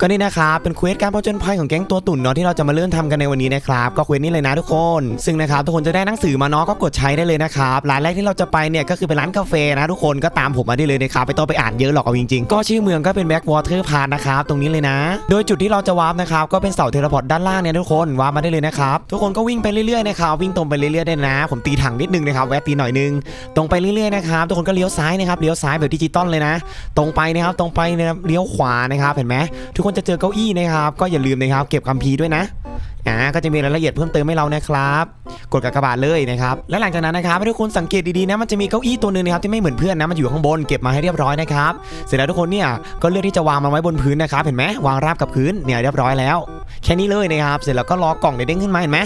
ก็นี่นะครับเป็นเควสการผจญภัยของแก๊งตัวตุ่นเนาะที่เราจะมาเริ่มทำกันในวันนี้นะครับก็เควสนี้เลยนะทุกคน ซึ่งนะครับทุกคนจะได้หนังสือมาเนาะก็กดใช้ได้เลยนะครับร้านแรกที่เราจะไปเนี่ยก็คือเป็นร้านกาแฟนะทุกคนก็ตามผมมาได้เลยนะครับไม่ต้องไปอ่านเยอะหรอกเอาจริงๆ ก็ชื่อเมืองก็เป็นแบ็กวอเตอร์พาร์นะครับตรงนี้เลยนะ โดยจุดที่เราจะวาร์ปนะครับก็เป็นเสาเทเลพอร์ตด้านล่างเนี่ยทุกคนวาร์ปมาได้เลยนะครับทุกคนก็วิ่งไปเรื่อยๆนะครับวิ่งตรงไปเรื่อยๆได้นะ ผมตีถังนิดนึงนะครับแวะตีหน่อยนึงตรงไปเรื่อยๆนะครับทุกคนก็เลี้ยวซ้ายนะครับเลี้ยวซ้ายแบบดิจิตอลเลยนะ ตรงไปนะครับตรงไปนะครับเลี้ยวขวานะครับเห็นไหมทุกคนจะเจอเก้าอี้นะครับ ก็อย่าลืมนะครับ เก็บคัมภีร์ด้วยนะอ่าก็จะมีรายละเอียดเพิ่มเติมให้เรานะครับ กดกากบาทเลยนะครับ และหลังจากนั้นนะครับให้ทุกคนสังเกตดีๆนะ มันจะมีเก้าอี้ตัวหนึงนะครับที่ไม่เหมือนเพื่อนนะมันอยู่ข้างบนเก็บมาให้เรียบร้อยนะครับ เสร็จแล้วทุกคนเนี่ยก็เลือกที่จะวางมันไว้บนพื้นนะครับ เห็นไหมวางราบกับพื้นเนี่ยเรียบร้อยแล้ว แค่นี้เลยนะครับ เสร็จแล้วก็รอกล่องเด้งขึ้นมาเห็นไหม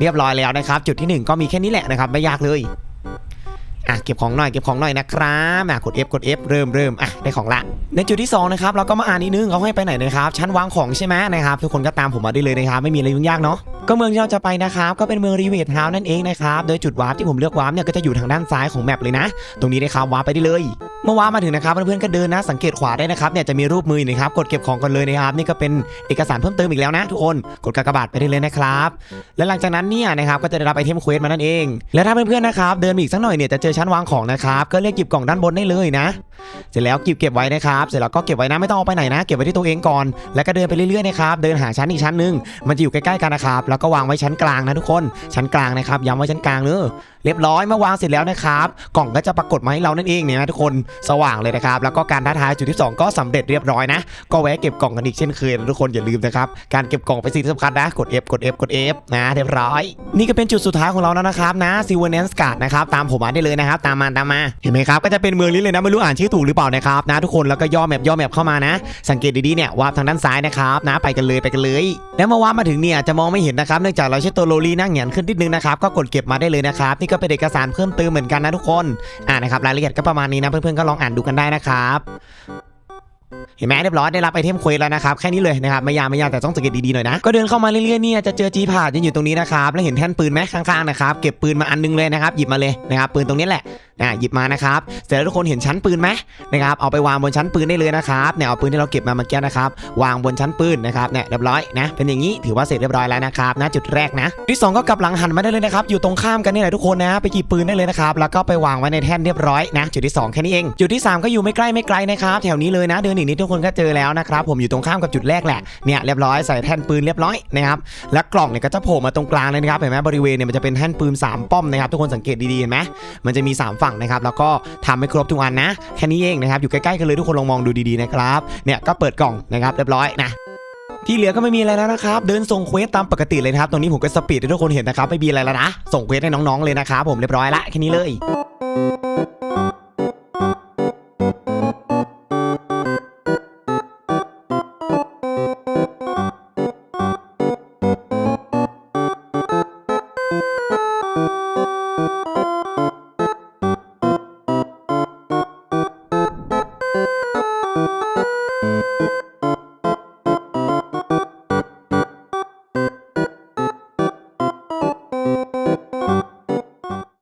เรียบร้อยแล้วนะครับ จุดที่หนึ่งก็มีแค่นี้แหละนะครับไม่ยากเลย อะเก็บของหน่อยเก็บของหน่อยนะครับอะกด F กด F เริ่มเริ่มอะได้ของละ ในจุดที่2นะครับเราก็มาอ่านนิดนึงเขาให้ไปไหนนะครับชั้นวางของใช่ไหมนะครับทุกคนก็ตามผมมาได้เลยนะครับไม่มีอะไรยุ่งยากเนาะ ก็เมืองที่เราจะไปนะครับก็เป็นเมืองรีเวทเฮาส์นั่นเองนะครับโดยจุดวาร์ปที่ผมเลือกวาร์ปเนี่ยก็จะอยู่ทางด้านซ้ายของแมปเลยนะ ตรงนี้นะครับวาร์ปไปได้เลยเมื่อวาร์ปมาถึงนะครับเพื่อนๆก็เดินนะสังเกตขวาได้นะครับเนี่ยจะมีรูปมือนะครับกดเก็บของกันเลยนะครับนี่ก็เป็นเอกสารเพิ่มเติมอีกแล้วนะ ทุกคนกดกากบาทไปได้เลยนะครับและหลังจากนั้นเนี่ยนะครับก็จะได้รับไอเทมเควสมานั่นเอง และถ้าเพื่อนๆนะครับเดินอีกสักหน่อยเนี่ยจะเจอชั้นวางของนะครับก็เลือกหยิบกล่องด้านบนได้เลยนะ เสร็จแล้วเก็บเก็บไว้นะครับเสร็จแล้วก็เก็บไว้นะไม่ต้องเอาไปไหนนะ เก็บไว้ที่ตัวเองก่อน แล้วก็เดินไปเรื่อยๆนะครับเดินหาชั้นอีกชั้นหนึ่งมันจะอยู่ใกล้ๆกันนะครับแล้วก็วางไว้ชั้นกลางนะทุกคนชั้นกลางนะครับย้ำไว้ชั้นกลางเนอะเรียบร้อยเมื่อวางเสร็จแล้วนะครับกล่องก็จะปรากฏมาให้เรานั่นเองเนี่ยนะทุกคนสว่างเลยนะครับแล้วก็การท้าทายจุดที่สองก็สำเร็จเรียบร้อยนะ ก็แวะเก็บกล่องกันอีกเช่นเคยนะทุกคนอย่าลืมนะครับการเก็บกล่องเป็นสิ่งที่สำคัญนะกด F กด F กด F นะเรียบร้อย นี่ก็เป็นจุดสุดท้ายของเราแล้วนะครับนะซิวเวอร์เนนสการ์ดนะครับตามผมมาได้เลยนะครับตามมาตามมาเห็นไหมครับก็จะเป็นเมืองนี้เลยนะไม่รู้อ่านชื่อถูกหรือเปล่านะครับนะทุกคนแล้วก็ย่อแมปย่อแมปเข้ามานะ สังเกตดีๆเนี่ยวาร์ปทางด้านซ้ายนะครับนะไปกันเลยไปกันเลย แล้วเมื่อวาร์ปมาถึงเนี่ยจะมองไม่เห็นนะครับเนื่องจากเราใช้ตัวโลลีนั่งเหงียนขึ้นนิดนึงนะครับก็กดเก็บมาได้เลยนะครับนี่ก็เป็นเอกสารเพิ่มเติมเหมือนกันนะทุกคนอ่านะครับรายละเอียดก็ประมาณนี้นะเพื่อนๆก็ลองอ่านดูกันได้นะครับเห็นไหมเรียบร้อยได้รับไอเทมเควสแล้วนะครับแค่นี้เลยนะครับไม่ยากไม่ยากแต่ต้องสังเกตดีๆหน่อยนะก็เดินเข้ามาเรื่อยๆเนี่ยจะเจอจีพาดยืนอยู่ตรงนี้นะครับแล้วเห็นแท่นปืนไหมข้างๆนะครับเก็บปืนมาอันนึงเลยนะครับหยิบมาเลยนะครับปืนตรงนี้แหละนะหยิบมานะครับ เสร็จแล้วทุกคนเห็นชั้นปืนไหมนะครับ เอาไปวางบนชั้นปืนได้เลยนะครับ เนี่ยเอาปืนที่เราเก็บมาเมื่อกี้นะครับ วางบนชั้นปืนนะครับ เนี่ยเรียบร้อยนะ เป็นอย่างนี้ถือว่าเสร็จเรียบร้อยแล้วนะครับนะจุดแรกนะ ที่สองก็กลับหลังหันมาได้เลยนะครับ อยู่ตรงข้ามกันนี่แหละทุกคนนะ ไปหยิบปืนได้เลยนะครับ แล้วก็ไปวางไว้ในแท่นเรียบร้อยนะ จุดที่สองแค่นี้เอง จุดที่สามก็อยู่ไม่ใกล้ไม่ไกลนะครับ แถวนี้เลยนะ เดินอีกนิดทุกคนก็เจอแล้วนะครับ ผมอยู่ตรงข้ามกับจุดแรกแหละ เนี่ยเรียบร้อยใส่แท่นปืนเรียบร้อยนะครับ และกล่องเนี่ยก็จะโผล่มาตรงกลางเลยนะครับ เห็นไหมบริเวณเนี่ยมันจะเป็นแท่นปืนสามป้อมนะครับทุกคนสังเกตดีๆเห็นไหมมันจะมีสามฝั่งนะครับแล้วก็ทำให้ครบทุกอันนะแค่นี้เองนะครับอยู่ใกล้ๆกันเลยทุกคนลองมองดูดีๆนะครับเนี่ยก็เปิดกล่องนะครับเรียบร้อยนะที่เหลือก็ไม่มีอะไรแล้วนะครับ เดินส่งเควสตามปกติเลยนะครับ ตรงนี้ผมก็สปีดให้ทุกคนเห็นนะครับ ไม่มีอะไรแล้วนะ ส่งเควสให้น้องๆเลยนะครับผมเรียบร้อยละแค่นี้เลย